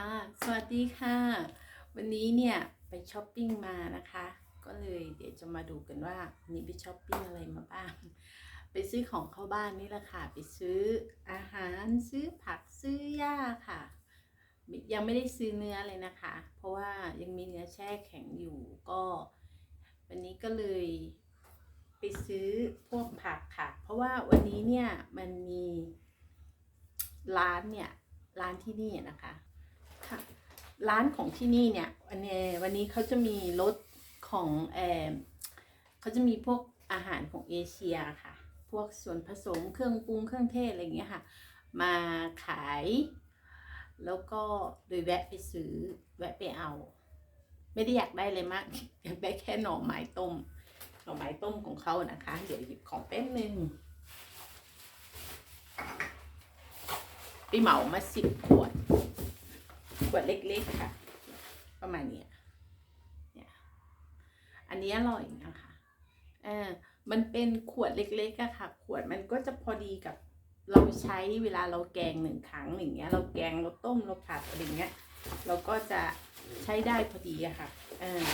ค่ะ สวัสดีค่ะ วันนี้เนี่ยไปช้อปปิ้งมานะคะ ก็เลยเดี๋ยวจะมาดูกันว่าวันนี้ไปช้อปปิ้งอะไรมาบ้าง ไปซื้อของเข้าบ้านนี่แหละค่ะ ไปซื้ออาหารซื้อผักซื้อหญ้าค่ะ ยังไม่ได้ซื้อเนื้อเลยนะคะ เพราะว่ายังมีเนื้อแช่แข็งอยู่ก็ วันนี้ก็เลยไปซื้อพวกผักค่ะ เพราะว่าวันนี้เนี่ยมันมีร้านเนี่ยร้านที่นี่นะคะ ค่ะร้านของที่นี่เนี่ยวันนี้วันนี้เขาจะมีรถของเออเขาจะมีพวกอาหารของเอเชียค่ะ พวกส่วนผสมเครื่องปรุงเครื่องเทศอะไรอย่างเงี้ยค่ะ มาขาย แล้วก็โดยแวะไปซื้อแวะไปเอา ไม่ได้อยากได้เลยมาก อยากได้แค่หน่อไม้ต้มหน่อไม้ต้มของเขานะคะ เดี๋ยวหยิบของแป๊บนึงไปเหมามาสิบขวด ขวดเล็กๆค่ะ ประมาณนี้เนี่ยอันนี้อร่อยนะคะเออมันเป็นขวดเล็กๆอะค่ะ ขวดมันก็จะพอดีกับเราใช้เวลาเราแกงหนึ่งครั้งอย่างเงี้ย เราแกงเราต้มเราผัดอะไรเงี้ย เราก็จะใช้ได้พอดีอะค่ะเออ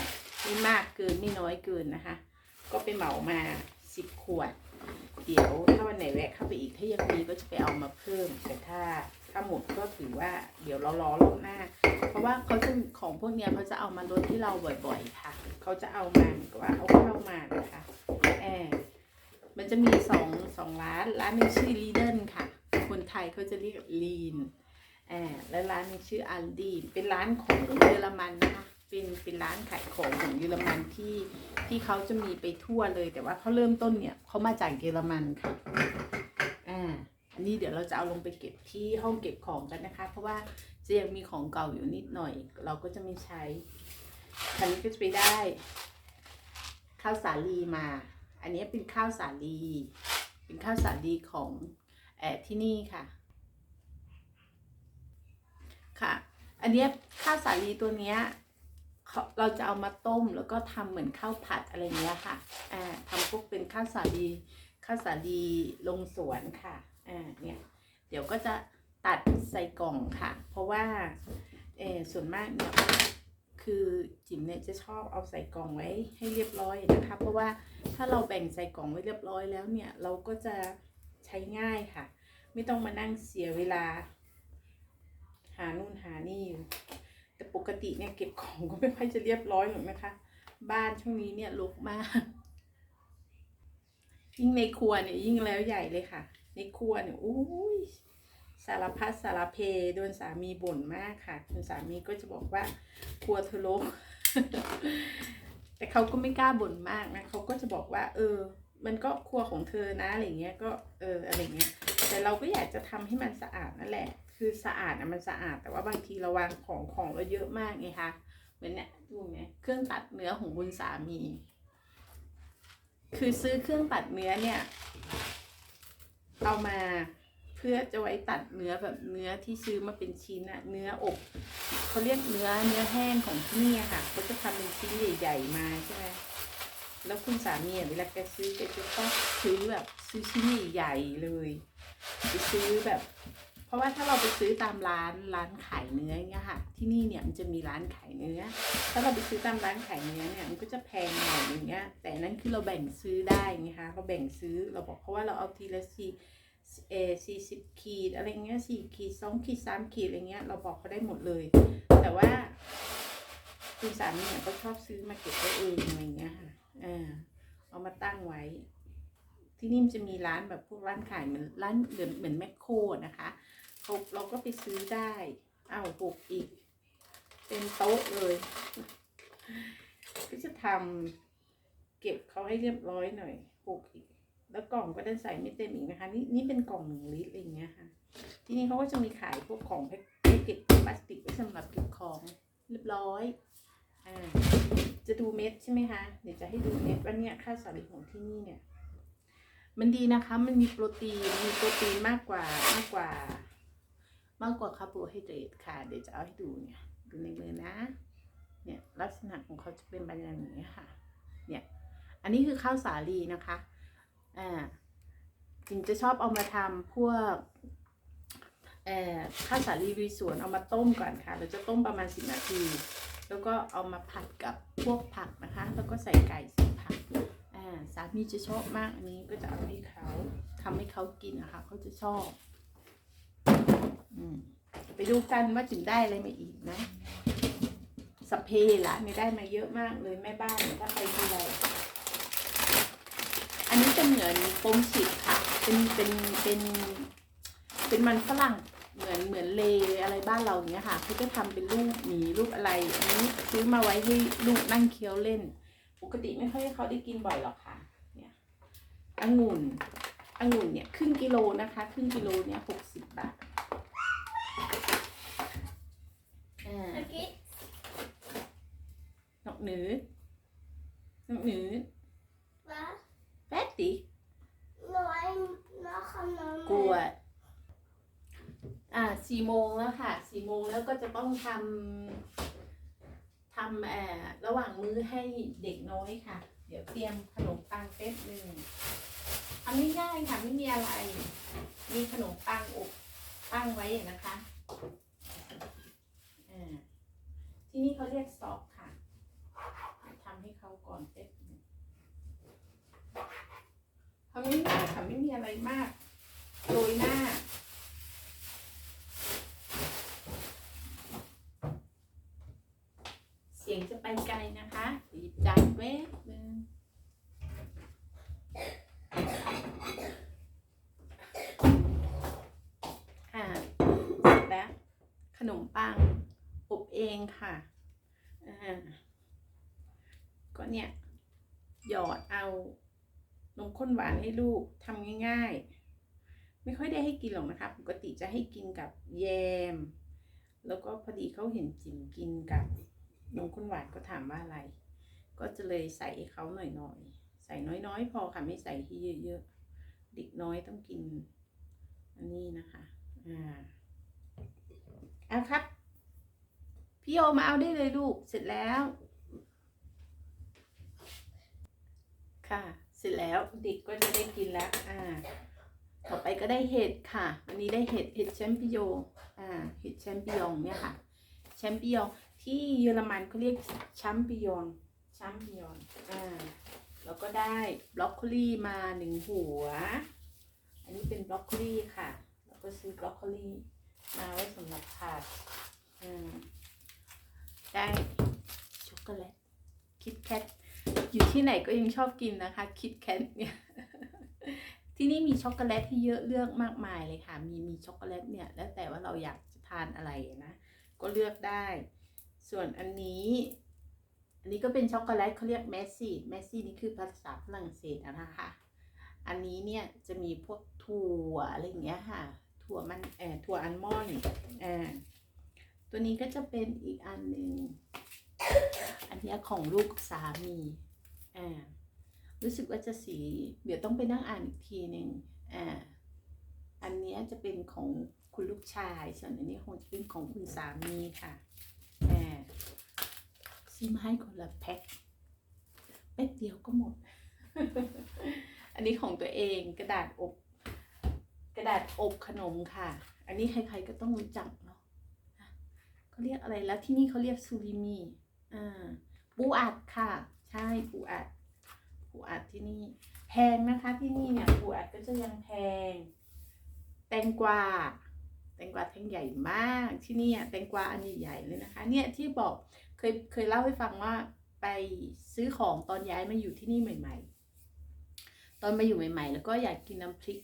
ไม่มากเกินไม่น้อยเกินนะคะ ก็ไปเหมามาสิบขวด เดี๋ยวถ้าวันไหนแวะเข้าไปอีกถ้ายังมีก็จะไปเอามาเพิ่มแต่ถ้า ถ้าหมดก็ถือว่าเดี๋ยวเรารอรอบหน้า เพราะว่าเขาจะของพวกเนี้ยเขาจะเอามาลดที่เราบ่อยๆค่ะ เขาจะเอามากับว่าเอาเข้ามานะคะแอบมันจะมีสองสองร้าน ร้านนึงชื่อลีเดนค่ะ คนไทยเขาจะเรียกลีนแอบและร้านนึงชื่ออัลดีเป็นร้านของเยอรมันนะคะเป็นเป็นร้านขายของของเยอรมันที่ที่เขาจะมีไปทั่วเลย แต่ว่าเขาเริ่มต้นเนี่ยเขามาจากเยอรมันค่ะ นนี้เดี๋ยวเราจะเอาลงไปเก็บที่ห้องเก็บของกันนะคะ เพราะว่าจะยังมีของเก่าอยู่นิดหน่อย เราก็จะไม่ใช้อันนี้ก็จะไปได้ข้าวสาลีมา อันนี้เป็นข้าวสาลี เป็นข้าวสาลีของแอที่นี่ค่ะ ค่ะ อันนี้ข้าวสาลีตัวเนี้ยเราจะเอามาต้มแล้วก็ทำเหมือนข้าวผัดอะไรเงี้ยค่ะอ่าทำพวกเป็นข้าวสาลีข้าวสาลีลงสวนค่ะ อ่าเนี่ยเดี๋ยวก็จะตัดใส่กล่องค่ะ เพราะว่าเออส่วนมากเนี่ยคือจิ๋มเนี่ยจะชอบเอาใส่กล่องไว้ให้เรียบร้อยนะคะ เพราะว่าถ้าเราแบ่งใส่กล่องไว้เรียบร้อยแล้วเนี่ยเราก็จะใช้ง่ายค่ะ ไม่ต้องมานั่งเสียเวลา หานู่นหานี่อยู่แต่ปกติเนี่ยเก็บของก็ไม่ค่อยจะเรียบร้อยหรอกนะคะ บ้านช่วงนี้เนี่ยรกมาก ยิ่งในครัวเนี่ยยิ่งแล้วใหญ่เลยค่ะ ในครัวเนี่ยอุ้ยสารพัดสารเพโดนสามีบ่นมากค่ะคุณสามีก็จะบอกว่าครัวเธอรกแต่เขาก็ไม่กล้าบ่นมากนะเขาก็จะบอกว่า เออ มันก็ครัวของเธอนะอะไรเงี้ยก็เอออะไรเงี้ย แต่เราก็อยากจะทำให้มันสะอาดนั่นแหละ คือสะอาดนะมันสะอาดแต่ว่าบางทีเราวางของของเราเยอะมากไงคะเหมือนเนี่ยดูไงเครื่องตัดเนื้อของคุณสามี คือซื้อเครื่องตัดเนื้อเนี่ย เอามาเพื่อจะไว้ตัดเนื้อแบบเนื้อที่ซื้อมาเป็นชิ้นอะเนื้ออบเขาเรียกเนื้อเนื้อแห้งของที่นี่ค่ะเขาจะทำเป็นชิ้นใหญ่ ๆ มาใช่ไหมแล้วคุณสามีอะเวลาแกซื้อแกจะต้องซื้อแบบซื้อชิ้นใหญ่ๆเลยไปซื้อแบบ เพราะว่าถ้าเราไปซื้อตามร้านร้านขายเนื้ออย่างเงี้ยค่ะ ที่นี่เนี่ยมันจะมีร้านขายเนื้อ ถ้าเราไปซื้อตามร้านขายเนื้อเนี่ยมันก็จะแพงหน่อยอย่างเงี้ย แต่นนั้นคือเราแบ่งซื้อได้ไงคะเราแบ่งซื้อเราบอกเพราะว่าเราเอาทีละสี่เอสี่สิบขีดอะไรเงี้ยสี่ขีดสองขีดสามขีดอะไรเงี้ยเราบอกเขาได้หมดเลย แต่ว่าคุณสามีเนี่ยก็ชอบซื้อมาเก็บไว้เองอะไรเงี้ยค่ะเออเอามาตั้งไว้ ที่นี่มันจะมีร้านแบบพวกร้านขายเหมือนร้านเหมือนเหมือนแมคโครนะคะเขาเราก็ไปซื้อได้อ้าวปลูกอีก เป็นโต๊ะเลยก็จะทำเก็บเขาให้เรียบร้อยหน่อยปลูกอีก แล้วกล่องก็ได้ใส่ไม่เต็มอีกนะคะ นี่นี่เป็นกล่องหนึ่งลิตรอะไรอย่างเงี้ยค่ะ ที่นี่เขาก็จะมีขายพวกของแพ็คเกจพลาสติกไว้สำหรับเก็บของเรียบร้อยอ่าจะดูเม็ดใช่ไหมคะ เดี๋ยวจะให้ดูเม็ดว่าเนี่ยค่าสาลีของที่นี่เนี่ย มันดีนะคะ มันมีโปรตีน มีโปรตีนมากกว่ามากกว่า มากกว่าคาร์โบไฮเดรตค่ะ เดี๋ยวจะเอาให้ดูเนี่ย ดูในมือนะ เนี่ยลักษณะของเขาจะเป็นแบบอย่างนี้ค่ะ เนี่ย อันนี้คือข้าวสาลีนะคะ อ่าจิงจะชอบเอามาทำพวกเอ่อข้าวสาลีลุยสวนเอามาต้มก่อนค่ะ เราจะต้มประมาณ 10 นาที แล้วก็เอามาผัดกับพวกผักนะคะ แล้วก็ใส่ไก่ใส่ผัก สามีจะชอบมากอันนี้ก็จะเอาให้เขาทำให้เขากินนะคะเขาจะชอบอืไปดูกันว่าจิ๋มได้อะไรมาอีกนะสพเพละไม่ได้มาเยอะมากเลยแม่บ้านถ้าไปทีไรอันนี้จะเหมือนปมฉิดค่ะ เป็นเป็นเป็นเป็นมันฝรั่งเหมือนเหมือนเลอะไรบ้านเราอย่างเงี้ยค่ะเขาจะทำเป็นรูปหมีรูปอะไร อันนี้ซื้อมาไว้ให้ลูกนั่งเคี้ยวเล่น ปกติไม่ค่อยให้เขาได้กินบ่อยหรอกค่ะเนี่ยองุ่นองุ่นเนี่ยครึ่งกิโลนะคะครึ่งกิโลเนี่ยหกสิบบาทอ่า Okej. นกหนือนกหนือ Va? แป๊ดดิ Nej, när han har กลัวอ่าสี่โมงแล้วค่ะสี่โมงแล้วก็จะต้องทำ ทำเอ่อระหว่างมื้อให้เด็กน้อยค่ะ เดี๋ยวเตรียมขนมปังเป๊บหนึ่งทำง่ายๆค่ะไม่มีอะไร มีขนมปังอบตั้งไว้นะคะที่นี่เขาเรียกสอกค่ะทำให้เขาก่อนเป๊บหนึ่งทำง่ายๆค่ะไม่มีอะไรมากโรยหน้า เสีย งจะไปไกลนะคะหยิบจานเว้หนึ่งอ่าเสร็จแล้วขนมปังอบเองค่ะอ่าก็เนี่ยหยอดเอานมข้นหวานให้ลูกทำง่ายๆ ไม่ค่อยได้ให้กินหรอกนะคะ ปกติจะให้กินกับแยม แล้วก็พอดีเขาเห็นจิ๋มกินกับ นมข้นหวานก็ถามว่าอะไร ก็จะเลยใส่ให้เขาหน่อยๆ ใส่น้อยๆ พอค่ะไม่ใส่ที่เยอะๆ เด็กน้อยต้องกิน อันนี้นะคะ อ่าเอาครับ พี่โอมาเอาได้เลยลูก เสร็จแล้ว ค่ะ เสร็จแล้วเด็กก็จะได้กินแล้ว อ่า ต่อไปก็ได้เห็ดค่ะ อันนี้ได้เห็ดเห็ดแชมปิโย อ่า เห็ดแชมปิยองเนี่ยค่ะ แชมปิยอง ที่เยอรมันเขาเรียกแชมปิยองแชมปิยองอ่าแล้วก็ได้บรอกโคลีมาหนึ่งหัว อันนี้เป็นบรอกโคลีค่ะ แล้วก็ซื้อบรอกโคลีมาไว้สำหรับผัดอ่าได้ช็อกโกแลตคิดแคทอยู่ที่ไหนก็ยังชอบกินนะคะคิดแคทเนี่ยที่นี่มีช็อกโกแลตที่เยอะเลือกมากมายเลยค่ะ มีมีช็อกโกแลตเนี่ย แล้วแต่ว่าเราอยากจะทานอะไรนะ ก็เลือกได้ ส่วนอันนี้ อันนี้ก็เป็นช็อกโกแลตเขาเรียกแมสซี่แมสซี่นี่คือภาษาฝรั่งเศสนะคะ อันนี้เนี่ยจะมีพวกถั่วอะไรอย่างเงี้ยค่ะ ถั่วมันเอ่อถั่วอัลมอนด์อ่าตัวนี้ก็จะเป็นอีกอันหนึ่ง อันนี้ของลูกสามีอ่ารู้สึกว่าจะสี เดี๋ยวต้องไปนั่งอ่านอีกทีหนึ่งอ่าอันนี้จะเป็นของคุณลูกชาย ส่วนอันนี้คงจะเป็นของคุณสามีค่ะ ซื้อมาให้คนละแพ็คแป๊บเดียวก็หมด อันนี้ของตัวเองกระดาษอบ กระดาษอบขนมค่ะ อันนี้ใครๆก็ต้องรู้จักเนาะเขาเรียกอะไรแล้วที่นี่เขาเรียกซูริมีอ่าปูอัดค่ะ ใช่ปูอัดปูอัดที่นี่ แพงนะคะที่นี่เนี่ยปูอัดก็จะยังแพง แตงกวา แตงกวาแท่งใหญ่มากที่นี่แตงกวาอันใหญ่ๆเลยนะคะ เนี่ยที่บอกเคยเคยเล่าให้ฟังว่าไปซื้อของตอนย้ายมาอยู่ที่นี่ใหม่ ๆ ตอนมาอยู่ใหม่ ๆ แล้วก็อยากกินน้ำพริก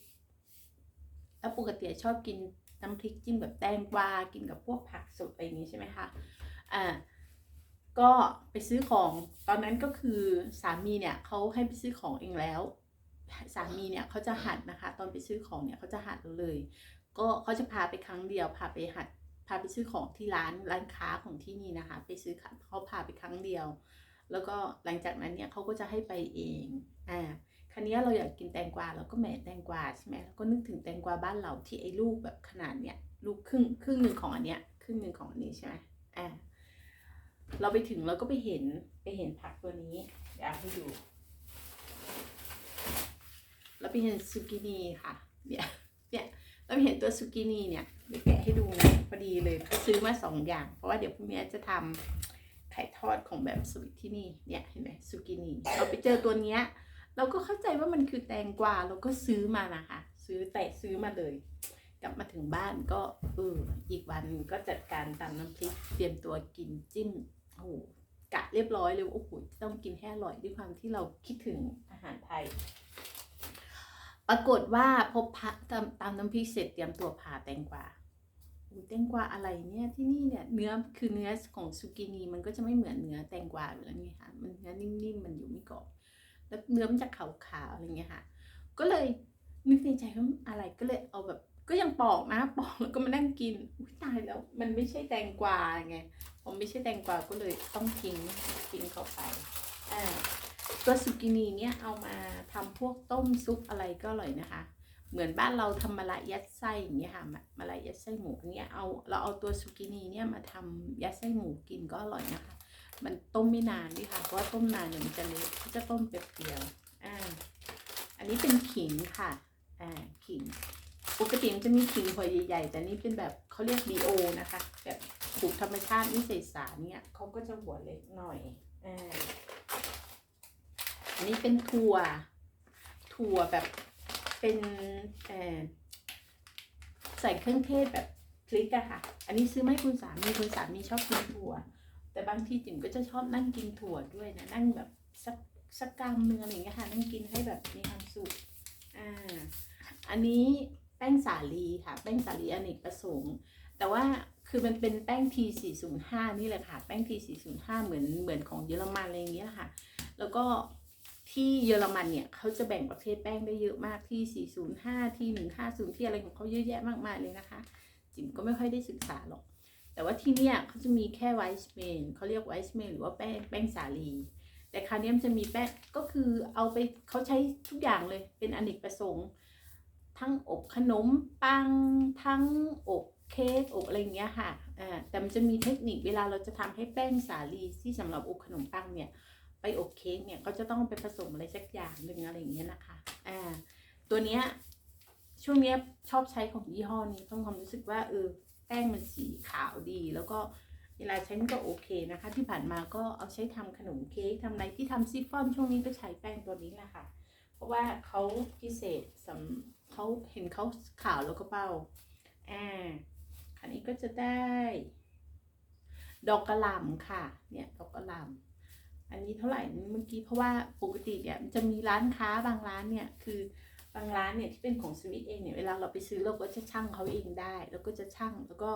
แล้วปกติชอบกินน้ำพริกจิ้มแบบแตงกวากินกับพวกผักสดอะไรอย่างนี้ใช่ไหมคะอ่าก็ไปซื้อของตอนนั้นก็คือสามีเนี่ยเขาให้ไปซื้อของเองแล้ว สามีเนี่ยเขาจะหัดนะคะ ตอนไปซื้อของเนี่ยเขาจะหัดเลย ก็เขาจะพาไปครั้งเดียวพาไปหัดพาไปซื้อของที่ร้านร้านค้าของที่นี่นะคะ ไปซื้อเขาพาไปครั้งเดียว แล้วก็หลังจากนั้นเนี่ยเขาก็จะให้ไปเองอ่าครั้นี้เราอยากกินแตงกวาเราก็แหมแตงกวาใช่ไหมแล้วก็นึกถึงแตงกวาบ้านเราที่ไอ้ลูกแบบขนาดเนี้ยลูกครึ่งครึ่งหนึ่งของอันเนี้ยครึ่งหนึ่งของอันนี้ใช่ไหมอ่าเราไปถึงเราก็ไปเห็นไปเห็นผักตัวนี้เดี๋ยวให้ดูเราไปเห็นซูกินีค่ะเนี่ยเนี่ย แล้วเห็นตัวซูกินีเนี่ยเดี๋ยวแกะให้ดูนะพอดีเลยก็ซื้อมาสองอย่าง เพราะว่าเดี๋ยวพรุ่งนี้จะทำไข่ทอดของแบบสวิตที่นี่เนี่ยเห็นไหมซูกินีเราไปเจอตัวเนี้ยเราก็เข้าใจว่ามันคือแตงกวาเราก็ซื้อมานะคะ ซื้อแต่ซื้อมาเลย กลับมาถึงบ้านก็เอออีกวันก็จัดการตำน้ำพริกเตรียมตัวกินจิ้มโอ้โหกะเรียบร้อยเลยโอ้โหต้องกินให้อร่อยด้วยความที่เราคิดถึงอาหารไทย รากฏว่าพบพระตามตามน้ำพริกเสร็จเตรียมตัวผ่าแตงกวาอุ๊ยแตงกวาอะไรเนี่ยที่นี่เนี่ยเนื้อคือเนื้อของซูกินีมันก็จะไม่เหมือนเนื้อแตงกวาอยู่แล้วนี่ค่ะมันเนื้อนิ่มๆมันอยู่ไม่กรอบแล้วเนื้อมันจะขาวๆอะไรเงี้ยค่ะ ก็เลยนึกในใจว่าอะไรก็เลยเอาแบบก็ยังปอกนะปอกแล้วก็มานั่งกินอุ้ยตายแล้วมันไม่ใช่แตงกวาไงผมไม่ใช่แตงกวาก็เลยต้องทิ้งทิ้งเข้าไปอ่า ตัวสุกินีเนี่ยเอามาทำพวกต้มซุปอะไรก็อร่อยนะคะ เหมือนบ้านเราทำมะระยัดไส้อย่างเงี้ยค่ะมะมะยัดไส้หมูเนี้ยเอาเราเอาตัวสุกินีเนี่ยมาทำยัดไส้หมูกินก็อร่อยนะคะ มันต้มไม่นานด้วยค่ะเพราะว่าต้มนานเนี่ยมันจะเละจะต้มเปรียวๆอ่าอันนี้เป็นขิงค่ะอ่าขิงปกติมันจะมีขิงหัวใหญ่ๆ แต่นี่เป็นแบบเขาเรียกบีโอนะคะ แบบปลูกธรรมชาติไม่ใส่สารเนี่ยเขาก็จะหัวเล็กหน่อยอ่า อันนี้เป็นถั่ว ถั่วแบบเป็นใส่เครื่องเทศแบบพริกอะค่ะ อันนี้ซื้อไมาให้คุณสามีคุณสามีชอบกินถั่ว แต่บางทีจิ๋มก็จะชอบนั่งกินถั่วด้วยนะนั่งแบบสักสักกำเนื้ออะไรอย่างเงี้ยค่ะนั่งกินให้แบบมีความสุขอ่าอันนี้แป้งสาลีค่ะแป้งสาลีอเนกประสงค์ แต่ว่าคือมันเป็นแป้ง T405 นี่แหละค่ะ แป้ง T405 เหมือนเหมือนของเยอรมันอะไรอย่างเงี้ยค่ะ แล้วก็ ที่เยอรมันเนี่ยเขาจะแบ่งประเภทแป้งได้เยอะมากที่ 405 ที่ 150 ที่อะไรของเขาเยอะแยะมากมายเลยนะคะ จิ๋มก็ไม่ค่อยได้ศึกษาหรอก แต่ว่าที่เนี่ยเขาจะมีแค่ไวท์เมนเขาเรียกไวท์เมนหรือว่าแป้งแป้งสาลี แต่คราวนี้มันจะมีแป้งก็คือเอาไปเขาใช้ทุกอย่างเลยเป็นอเนกประสงค์ ทั้งอบขนมปังทั้งอบเค้กอบอะไรอย่างเงี้ยค่ะแต่มันจะมีเทคนิคเวลาเราจะทำให้แป้งสาลีที่สำหรับอบขนมปังเนี่ย ไปอบเค้กเนี่ยก็จะต้องไปผสมอะไรสักอย่างหนึ่งอะไรอย่างเงี้ยนะคะอ่าตัวเนี้ยช่วงเนี้ยชอบใช้ของยี่ห้อนี้เพราะความรู้สึกว่าเออแป้งมันสีขาวดี แล้วก็เวลาใช้มันก็โอเคนะคะ ที่ผ่านมาก็เอาใช้ทำขนมเค้กทำอะไรที่ทำซิฟฟ่อนช่วงนี้ก็ใช้แป้งตัวนี้แหละค่ะ เพราะว่าเขาพิเศษสำเขาเห็นเขาขาวแล้วก็เบาอ่าคันนี้ก็จะได้ ดอกกระหล่ำค่ะ เนี่ยดอกกระหล่ำ อันนี้เท่าไหร่เมื่อกี้เพราะว่าปกติเนี่ยจะมีร้านค้าบางร้านเนี่ยคือบางร้านเนี่ยที่เป็นของสวิตเองเนี่ยเวลาเราไปซื้อเราก็จะชั่งเขาเองได้ แล้วก็จะชั่งแล้วก็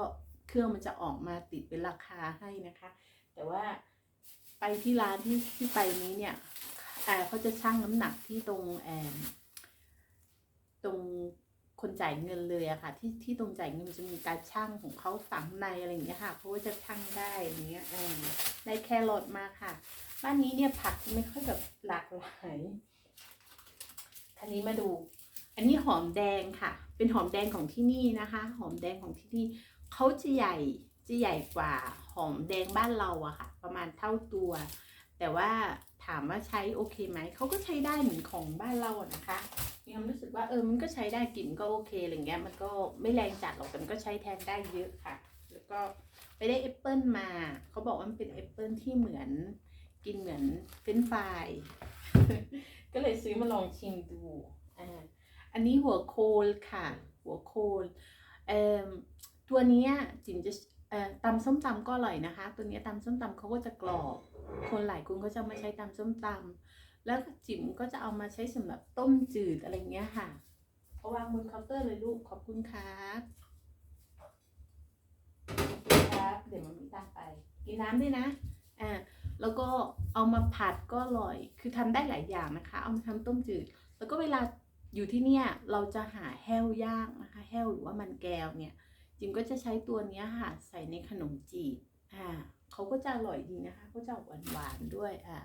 เครื่องมันจะออกมาติดเป็นราคาให้นะคะ แต่ว่าไปที่ร้านที่ที่ไปนี้เนี่ยเขาจะชั่งน้ำหนักที่ตรงแอมตรง คนจ่ายเงินเลยอะค่ะ ที่ที่ตรงจ่ายเงินมันจะมีการชั่งของเขาฝังในอะไรอย่างเงี้ยค่ะเขาก็จะชั่งได้อย่างเงี้ยอ่าได้แครอทมาค่ะ บ้านนี้เนี่ยผักไม่ค่อยแบบหลากหลายทีนี้มาดู อันนี้หอมแดงค่ะ เป็นหอมแดงของที่นี่นะคะ หอมแดงของที่นี่เขาจะใหญ่จะใหญ่กว่าหอมแดงบ้านเราอะค่ะ ประมาณเท่าตัว แต่ว่า ถามว่าใช้โอเคไหม เขาก็ใช้ได้เหมือนของบ้านเราอะนะคะมีความรู้สึกว่าเออมันก็ใช้ได้กลิ่นก็โอเคอะไรเงี้ยมันก็ไม่แรงจัดหรอกแต่มันก็ใช้แทนได้เยอะค่ะ แล้วก็ไปได้แอปเปิลมาเขาบอกว่ามันเป็นแอปเปิลที่เหมือนกินเหมือนเฟรนฟรายก็เลยซื้อมาลองชิมดูอ่าอันนี้หัวโคลค่ะ หัวโคลเอ่อตัวนี้จิ๋มจะ ตำส้มตำก็อร่อยนะคะ ตัวเนี้ยตำส้มตำเขาก็จะกรอบ คนหลายคนก็จะเอามาใช้ตำส้มตำแล้วก็จิ๋มก็จะเอามาใช้สำหรับต้มจืดอะไรเงี้ยค่ะเอาวางบนเคาน์เตอร์เลยลูกขอบคุณครับขอบคุณครับ เดี๋ยวมันมีตามไปกินน้ำด้วยนะอ่าแล้วก็เอามาผัดก็อร่อย คือทำได้หลายอย่างนะคะ เอามาทำต้มจืด แล้วก็เวลาอยู่ที่เนี่ยเราจะหาแห้วย่างนะคะ แห้วหรือว่ามันแก้วเนี่ย จิมก็จะใช้ตัวนี้ค่ะ ใส่ในขนมจีบอ่าเขาก็จะอร่อยดีนะคะเขาจะหวานหวานๆด้วยอ่า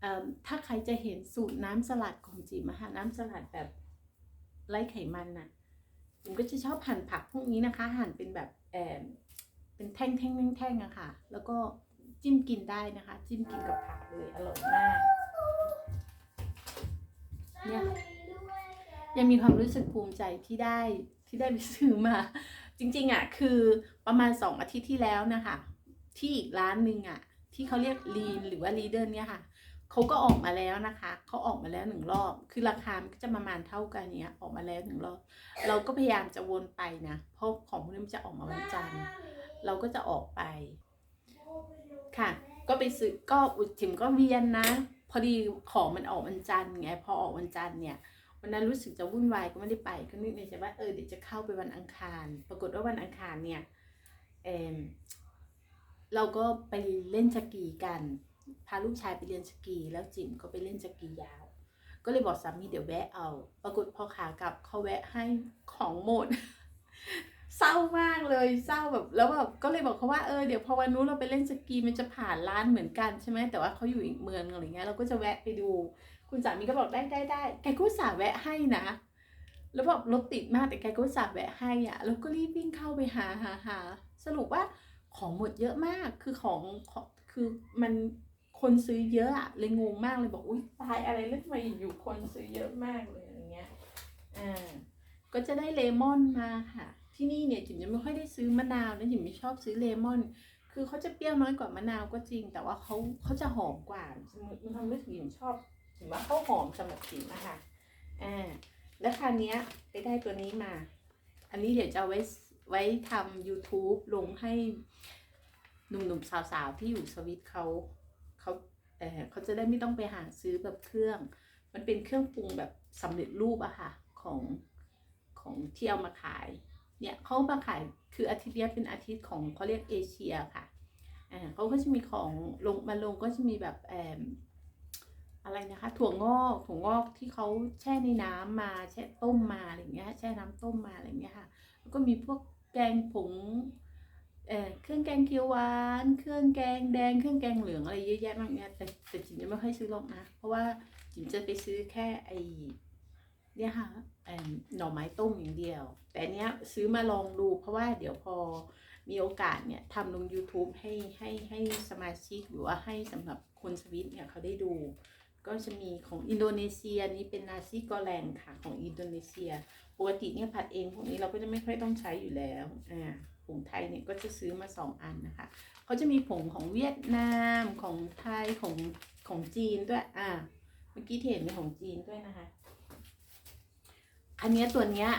เอิ่มถ้าใครจะเห็นสูตรน้ำสลัดของจิมอะค่ะน้ำสลัดแบบไร้ไขมันน่ะจิมก็จะชอบหั่นผักพวกนี้นะคะ หั่นเป็นแบบเออเป็นแท่งแท่งแท่งแท่งๆอะค่ะ แล้วก็จิ้มกินได้นะคะ จิ้มกินกับผักเลยอร่อยมากเนี่ยยังมีความรู้สึกภูมิใจที่ได้ ที่ได้ไปซื้อมา จริงๆอะคือประมาณสองอาทิตย์ที่แล้วนะคะ ที่อีกร้านหนึ่งอะ ที่เขาเรียกลีนหรือว่าลีเดอร์เนี่ยค่ะเขาก็ออกมาแล้วนะคะเขาออกมาแล้วหนึ่งรอบ คือราคามันก็จะประมาณเท่ากันเนี้ยออกมาแล้วหนึ่งรอบ เราก็พยายามจะวนไปนะเพราะของพวกนี้มันจะออกมาวันจันทร์เราก็จะออกไป ค่ะ ก็ไปซื้อก็อุดถิมก็เวียนนะ พอดีของมันออกวันจันทร์ไงพอออกวันจันทร์เนี่ย วันนั้นรู้สึกจะวุ่นวายก็ไม่ได้ไปก็นึกในใจว่าเออเดี๋ยวจะเข้าไปวันอังคาร ปรากฏว่าวันอังคารเนี่ยเอมเราก็ไปเล่นสกีกันพาลูกชายไปเรียนสกีแล้วจิ๋มก็ไปเล่นสกียาว ก็เลยบอกสามีเดี๋ยวแวะเอา ปรากฏพอขากลับเขาแวะให้ของหมดเศร้ามากเลยเศร้าแบบแล้วแบบก็เลยบอกเขาว่าเออเดี๋ยวพอวันนู้นเราไปเล่นสกีมันจะผ่านร้านเหมือนกันใช่ไหมแต่ว่าเขาอยู่อีกเมืองอะไรเงี้ยเราก็จะแวะไปดู คุณสามีก็บอกได้ได้ได้แกก็สาแวะให้นะ แล้วแบบรถติดมากแต่แกก็สาแวะให้อะแล้วก็รีบวิ่งเข้าไปหาหาหาสรุปว่าของหมดเยอะมากคือของของคือมันคนซื้อเยอะอะเลยงงมากเลยบอกอุ้ยตายอะไรแล้วทำไมอยู่คนซื้อเยอะมากเลยอย่างเงี้ยอ่าก็จะได้เลมอนมาค่ะ ที่นี่เนี่ยจิ๋มจะไม่ค่อยได้ซื้อมะนาวนะจิ๋มไม่ชอบซื้อเลมอน คือเขาจะเปรี้ยวน้อยกว่ามะนาวก็จริง แต่ว่าเขาเขาจะหอมกว่ามันทำให้จิ๋มชอบ จิ๋มว่าเขาหอมสำหรับจิ๋มอะค่ะอ่าแล้วคราวนี้ไปได้ตัวนี้มา อันนี้เดี๋ยวจะเอาไว้ไว้ทำ YouTube ลงให้หนุ่มๆสาวๆ ที่อยู่สวิตเขาเขาเออเขาจะได้ไม่ต้องไปหาซื้อแบบเครื่อง มันเป็นเครื่องปรุงแบบสำเร็จรูปอะค่ะ ของของที่เอามาขาย เนี่ยเขามาขายคืออาทิตย์นี้เป็นอาทิตย์ของเขาเรียกเอเชียค่ะอ่าเขาก็จะมีของลงมาลงก็จะมีแบบแอม อะไรนะคะ ถั่วงอกถั่วงอกที่เขาแช่ในน้ำมาแช่ต้มมาอะไรเงี้ยแช่น้ำต้มมาอะไรเงี้ยค่ะ แล้วก็มีพวกแกงผงเอ่อเครื่องแกงเขียวหวาน เครื่องแกงแดง เครื่องแกงเหลืองอะไรเยอะแยะมากเนี่ยแต่แต่จิ๋มจะไม่ค่อยซื้อหรอกนะ เพราะว่าจิ๋มจะไปซื้อแค่ไอเนี่ยค่ะเอิ่หน่อไม้ต้มอย่างเดียว แต่เนี้ยซื้อมาลองดูเพราะว่าเดี๋ยวพอมีโอกาสเนี่ยทำลง YouTube ให้ให้ให้สมาชิกหรือว่าให้สำหรับคนสวิตเนี่ยเขาได้ดู ก็จะมีของอินโดนีเซียนี่เป็นนาซิกอแลนค่ะของอินโดนีเซียปกติเนี่ยผัดเองพวกนี้เราก็จะไม่ค่อยต้องใช้อยู่แล้วอ่าผงไทยเนี่ยก็จะซื้อมาสองอันนะคะเขาจะมีผงของเวียดนามของไทยของของจีนด้วยอ่าเมื่อกี้เห็นมีของจีนด้วยนะคะ อันเนี้ยตัวเนี้ย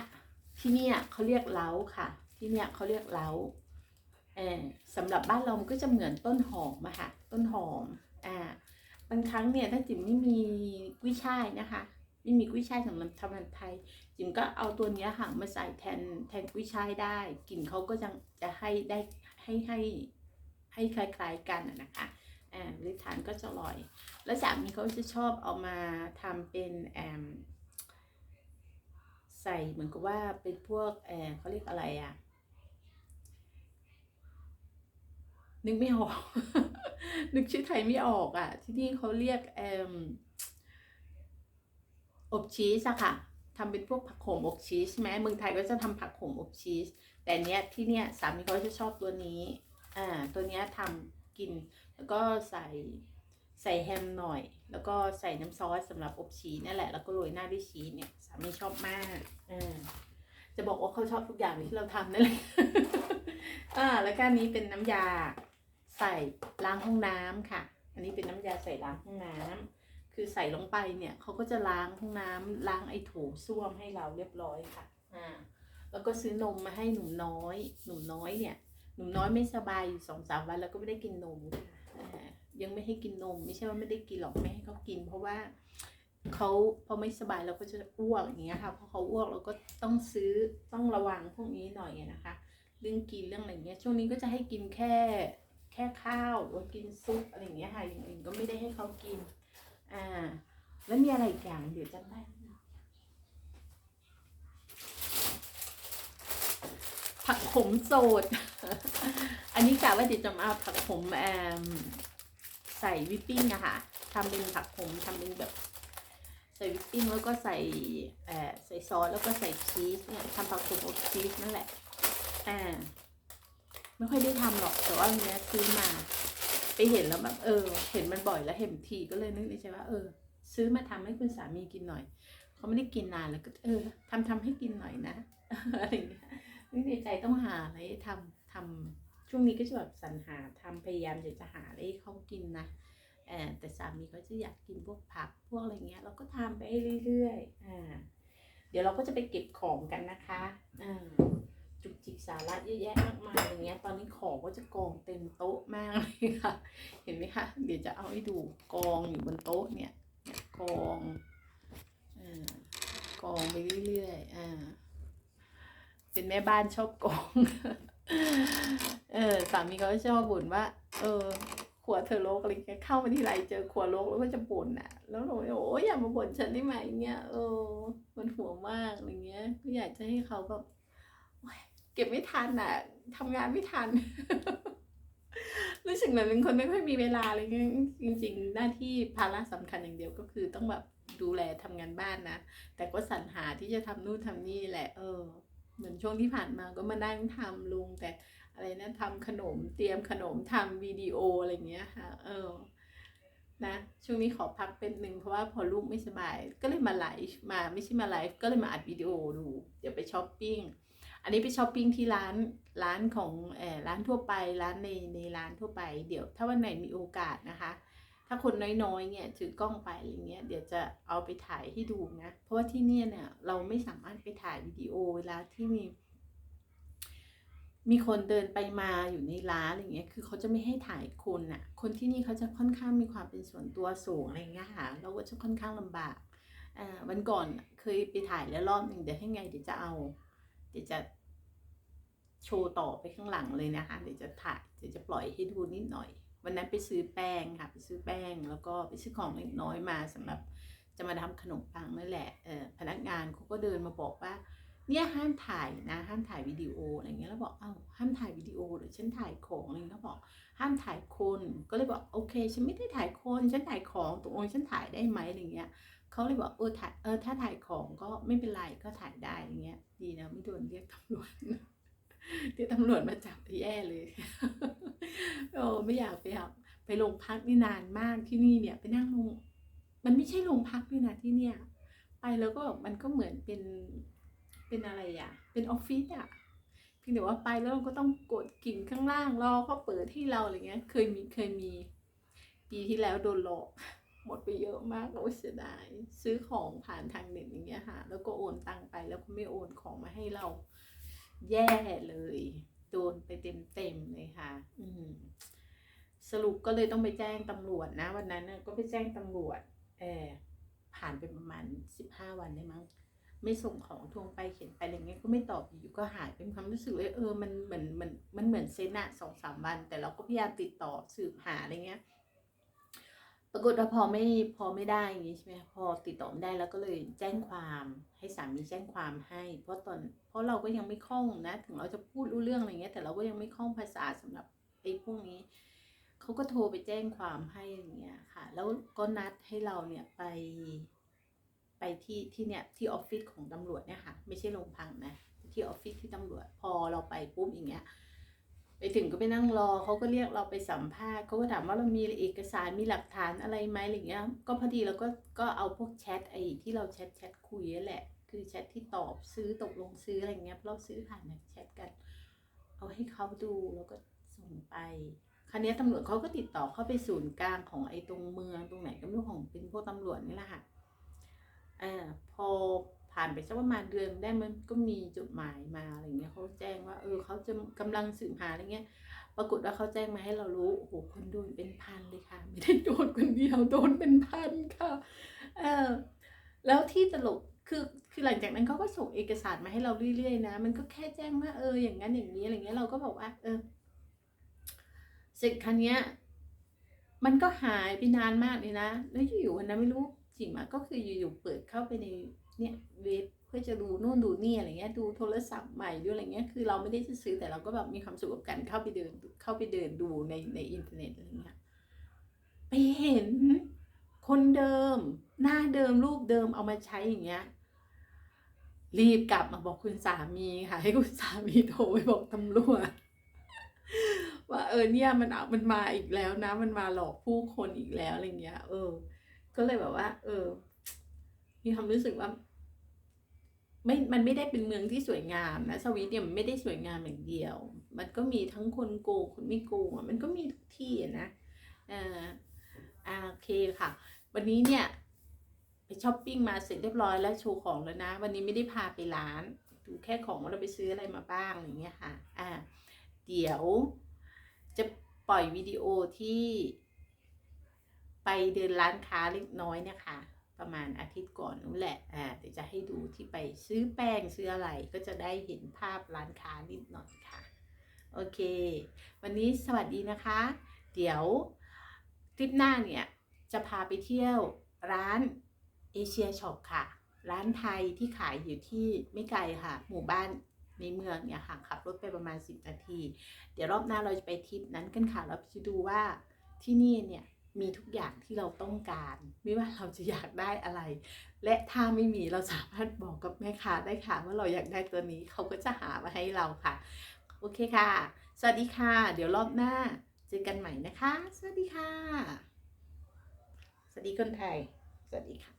ที่เนี่ยเขาเรียกเล้าค่ะ ที่เนี่ยเขาเรียกเล้าเออสำหรับบ้านเรามันก็จะเหมือนต้นหอมอะค่ะต้นหอมอ่า บางครั้งเนี่ยถ้าจิ๋มไม่มีกุ้ยช่ายนะคะไม่มีกุ้ยช่ายสำหรับทำอาหารไทย จิ๋มก็เอาตัวเนี้ยค่ะมาใส่แทนแทนกุ้ยช่ายได้กลิ่นเขาก็จะจะให้ได้ให้ให้ให้คล้ายๆกันนะคะแอ่าหรือทานก็จะอร่อย แล้วสามีเขาจะชอบเอามาทำเป็นแอมใส่เหมือนกับว่าเป็นพวกเออเขาเรียกอะไรอะ นึกไม่ออก นึกชื่อไทยไม่ออกอะ่ะ ที่นี่เขาเรียกเอมอบชีสอะค่ะทำเป็นพวกผักโขมอบชีสใช่ไหมเมืองไทยก็จะทำผักโขมอบชีส แต่เนี้ยที่เนี้ยสามีเขาจะชอบตัวนี้อ่าตัวเนี้ยทำกิน แล้วก็ใส่ใส่แฮมหน่อย แล้วก็ใส่น้ำซอสสำหรับอบชีสนี่นแหละ แล้วก็โรยหน้าด้วยชีสเนี่ยสามีชอบมากอ่าจะบอกว่าเขาชอบทุกอย่างที่เราทำนั่นแหละอ่าแล้วก็นนี้เป็นน้ำยา ใส่ล้างห้องน้ำค่ะ อันนี้เป็นน้ำยาใส่ล้างห้องน้ำคือใส่ลงไปเนี่ยเขาก็จะล้างห้องน้ำล้างไอ้โถส้วมให้เราเรียบร้อยค่ะ อ่า แล้วก็ซื้อนมมาให้หนุ่มน้อย หนุ่มน้อยเนี่ย หนุ่มน้อยไม่สบายอยู่สองสามวันแล้วก็ไม่ได้กินนมค่ะยังไม่ให้กินนม ไม่ใช่ว่าไม่ได้กินหรอกไม่ให้เขากิน เพราะว่าเขาพอไม่สบายเราก็จะอ้วกอย่างเงี้ยค่ะพอเขาอ้วกเราก็ต้องซื้อต้องระวังพวกนี้หน่อยนะคะ เรื่องกินเรื่องอะไรเงี้ยช่วงนี้ก็จะให้กินแค่ ค่ข้าวหรือกินซุปอะไรอย่างเงี้ยค่ะอย่างอื่นก็ไม่ได้ให้เขากิน อ่า แล้วมีอะไรอีกอย่างเดี๋ยวจำได้ผักขมโสด อันนี้กะว่าเดี๋ยวจะมาเอาผักขมแอมใส่วิปปิ้งอะค่ะทำเป็นผักขมทำเป็นแบบ ใส่วิปปิ้งแล้วก็ใส่เอ่อใส่ซอสแล้วก็ใส่ชีสเนี่ยทำผักขมอบชีสนั่นแหละอ่า ไม่ค่อยได้ทำหรอกแต่ว่าเนี้ยซื้อมา ไปเห็นแล้วแบบเออ เห็นมันบ่อยแล้วเห็นทีก็เลยนึกในใจว่าเออ ซื้อมาทำให้คุณสามีกินหน่อยเขาไม่ได้กินนานแล้วก็เออทำทำให้กินหน่อยนะอะไรเงี้ยนี่ในใจต้องหาอะไรทำทำช่วงนี้ก็จะแบบสรรหาทำพยายามอยากจะหาอะไรให้เขากินนะแต่สามีก็จะอยากกินพวกผักพวกอะไรเงี้ย เราก็ทำไปเรื่อยๆอ่าเดี๋ยวเราก็จะไปเก็บของกันนะคะอ่า จุกจิกสาระเยอะแยะมากมายอย่างเงี้ย ตอนนี้ของก็จะกองเต็มโต๊ะมากเลยค่ะ เห็นไหมคะ เดี๋ยวจะเอาให้ดูกองอยู่บนโต๊ะเนี่ย กองอ่ากองไปเรื่อยๆอ่า เป็นแม่บ้านชอบกอง เออสามีเขาชอบบ่นว่า เออขวเธอโลกอะไรเงี้ยเข้ามาที่ไรเจอขวโลกแล้วก็จะบ่นอะ แล้วหนูโอ้ยอย่ามาบ่นฉันได้ไหมเงี้ยเออมันหัวมากอะไรเงี้ยก็อยากจะให้เขาแบบ เก็บไม่ทันอะทำงานไม่ทัน รู้สึกเหมือนเป็นคนไม่ค่อยมีเวลาอะไรเงี้ยจริง ๆ หน้าที่ภาระสำคัญอย่างเดียวก็คือต้องแบบดูแลทำงานบ้านนะแต่ก็สรรหาที่จะทำนู่นทำนี่แหละ เออ เหมือนช่วงที่ผ่านมาก็มานั่งทำลุงแต่อะไรนะทำขนมเตรียมขนมทำวิดีโออะไรเงี้ยค่ะ เออ นะ ช่วงนี้ขอพักเป็นหนึ่งเพราะว่าพอลูกไม่สบาย ก็เลยมาไลฟ์มาไม่ใช่มาไลฟ์ก็เลยมาอัดวิดีโอดู เดี๋ยวไปช้อปปิ้ง อันนี้ไปช้อปปิ้งที่ร้านร้านของเออร้านทั่วไปร้านในในร้านทั่วไป เดี๋ยวถ้าวันไหนมีโอกาสนะคะ ถ้าคนน้อยๆเนี่ยถือกล้องไปอะไรเงี้ยเดี๋ยวจะเอาไปถ่ายให้ดูนะเพราะว่าที่เนี่ยเนี่ยเราไม่สามารถไปถ่ายวิดีโอเวลาที่มี มีคนเดินไปมาอยู่ในร้านอะไรเงี้ยคือเขาจะไม่ให้ถ่ายคนน่ะคนที่นี่เขาจะค่อนข้างมีความเป็นส่วนตัวสูงอะไรเงี้ยค่ะเราก็จะค่อนข้างลำบากอ่าวันก่อนเคยไปถ่ายแล้วรอบหนึ่งเดี๋ยวให้ไงเดี๋ยวจะเอา เดี๋ยวจะ โชว์ต่อไปข้างหลังเลยนะคะ เดี๋ยวจะถ่ายเดี๋ยวจะปล่อยให้ดูนิดหน่อย วันนั้นไปซื้อแป้งค่ะไปซื้อแป้ง แล้วก็ไปซื้อของเล็กน้อยมาสำหรับจะมาทำขนมปังนั่นแหละเออพนักงานเขาก็เดินมาบอกว่าเนี่ยห้ามถ่ายนะห้ามถ่ายวิดีโออะไรเงี้ยแล้วบอกเอ้าห้ามถ่ายวิดีโอหรือฉันถ่ายของอะไรเงี้ยเขาบอกห้ามถ่ายคนก็เลยบอกโอเค ฉันไม่ได้ถ่ายคนฉันถ่ายของตกลงฉันถ่ายได้ไหมอะไรเงี้ยเขาเลยบอกเออถ่ายเออถ้าถ่ายของก็ไม่เป็นไรก็ถ่ายได้อะไรเงี้ยดีนะไม่โดนเรียกตำรวจ เรียกตำรวจมาจับที่แย่เลย โอ้ไม่อยากไปอะไปโรงพักนี่นานมากที่นี่เนี่ย ไปนั่งลงมันไม่ใช่โรงพักด้วยนะที่เนี่ย ไปแล้วก็มันก็เหมือนเป็นเป็นอะไรอะ เป็นออฟฟิศอะเพียงแต่ว่าไปแล้วเราก็ต้องกดกิ่งข้างล่างรอเขาเปิดที่เราอะไรเงี้ย เคยมีเคยมี ปีที่แล้วโดนหลอกหมดไปเยอะมากโอ้ยเสียดายซื้อของผ่านทางเน็ตอย่างเงี้ยค่ะ แล้วก็โอนตังไปแล้วก็ไม่โอนของมาให้เรา แย่เลย โดนไปเต็มเต็มๆเลยค่ะ อืมสรุปก็เลยต้องไปแจ้งตำรวจนะ วันนั้นก็ไปแจ้งตำรวจเออผ่านไปประมาณสิบห้าวันได้มั้งไม่ส่งของทวงไปเขียนไปอะไรเงี้ยก็ไม่ตอบอยู่ก็หายเป็นความรู้สึกเลยเออมันเหมือนมันมันเหมือนเซนอะสองสามวัน แต่เราก็พยายามติดต่อสืบหาอะไรเงี้ย ปรากฏว่าพอไม่พอไม่ได้อย่างงี้ใช่ไหมพอติดต่อไม่ได้แล้วก็เลยแจ้งความ ให้สามีแจ้งความให้ เพราะตอนเพราะเราก็ยังไม่คล่องนะ ถึงเราจะพูดรู้เรื่องอะไรเงี้ย แต่เราก็ยังไม่คล่องภาษาสำหรับไอ้พวกนี้เขาก็โทรไปแจ้งความให้อย่างเงี้ยค่ะ แล้วก็นัดให้เราเนี่ยไป ไปที่ที่เนี่ยที่ออฟฟิศของตำรวจเนี่ยค่ะ ไม่ใช่โรงพักนะ ที่ออฟฟิศที่ตำรวจพอเราไปปุ๊บอย่างเงี้ย ไปถึงก็ไปนั่งรอเขาก็เรียกเราไปสัมภาษณ์เขาก็ถามว่าเรามีเอกสารมีหลักฐานอะไรไหมอะไรเงี้ย ก็พอดีเราก็ก็เอาพวกแชทไอ้ที่เราแชทแชทคุยนั่นแหละ คือแชทที่ตอบซื้อตกลงซื้ออะไรเงี้ยเราซื้อผ่านทางแชทกัน เอาให้เขาดูแล้วก็ส่งไปคราวนี้ตำรวจเขาก็ติดต่อเข้าไปศูนย์กลางของไอ้ตรงเมืองตรงไหนก็ไม่รู้ของเป็นพวกตำรวจนี่แหละค่ะอ่าพอ ผ่านไปสักประมาณเดือนได้มันก็มีจดหมายมาอะไรเงี้ยเขาแจ้งว่าเออเขาจะกำลังสืบหาอะไรเงี้ย ปรากฏว่าเขาแจ้งมาให้เรารู้โอ้โหคนโดนเป็นพันเลยค่ะ ไม่ได้โดนคนเดียวโดนเป็นพันค่ะเออแล้วที่ตลกคือคือหลังจากนั้นเขาก็ส่งเอกสารมาให้เราเรื่อยๆนะ มันก็แค่แจ้งว่าเอออย่างนั้นอย่างนี้อะไรเงี้ยเราก็บอกว่าเออเสร็จคันเนี้ยมันก็หายไปนานมากเลยนะ แล้วอยู่ๆวันนั้นไม่รู้จริงมาก็คืออยู่ๆเปิดเข้าไปใน เนี่ยเว็บเพื่อจะดูนู่นดูนี่อะไรเงี้ยดูโทรศัพท์ใหม่ดูอะไรเงี้ยคือเราไม่ได้จะซื้อแต่เราก็แบบมีความสุขกับการเข้าไปเดินเข้าไปเดินดูในในอินเทอร์เน็ตอะไรเงี้ยไปเห็นคนเดิม หน้าเดิมรูปเดิมเอามาใช้อย่างเงี้ยรีบกลับมาบอกคุณสามีค่ะ ให้คุณสามีโทรไปบอกตำรวจว่าเออเนี่ยมันเอามันมาอีกแล้วนะ มันมาหลอกผู้คนอีกแล้วอะไรเงี้ย เออ ก็เลยแบบว่า เออ มีความรู้สึกว่า ไม่มันไม่ได้เป็นเมืองที่สวยงามนะสวีเดนมันไม่ได้สวยงามอย่างเดียว มันก็มีทั้งคนโกงคนไม่โกงอะมันก็มีทุกที่อะนะเอ่าอ่าโอเคค่ะ วันนี้เนี่ยไปช้อปปิ้งมาเสร็จเรียบร้อยแล้วโชว์ของแล้วนะ วันนี้ไม่ได้พาไปร้านดูแค่ของว่าเราไปซื้ออะไรมาบ้างอย่างเงี้ยค่ะอ่าเดี๋ยวจะปล่อยวิดีโอที่ไปเดินร้านค้าเล็กน้อยเนี่ยค่ะ ประมาณอาทิตย์ก่อนนู้นแหละอ่าเดี๋ยวจะให้ดูที่ไปซื้อแป้งซื้ออะไรก็จะได้เห็นภาพร้านค้านิดหน่อยค่ะ โอเค วันนี้สวัสดีนะคะ เดี๋ยวคลิปหน้าเนี่ยจะพาไปเที่ยวร้านเอเชียช็อปค่ะ ร้านไทยที่ขายอยู่ที่ไม่ไกลค่ะ หมู่บ้านในเมืองเนี่ยค่ะขับรถไปประมาณ 10 นาที เดี๋ยวรอบหน้าเราจะไปทริปนั้นกันค่ะ เราจะดูว่าที่นี่เนี่ย มีทุกอย่างที่เราต้องการ ไม่ว่าเราจะอยากได้อะไร และถ้าไม่มีเราสามารถบอกกับแม่ค้าได้ค่ะ ว่าเราอยากได้ตัวนี้เขาก็จะหามาให้เราค่ะ โอเคค่ะ สวัสดีค่ะ เดี๋ยวรอบหน้าเจอกันใหม่นะคะ สวัสดีค่ะ สวัสดีคนไทย สวัสดีค่ะ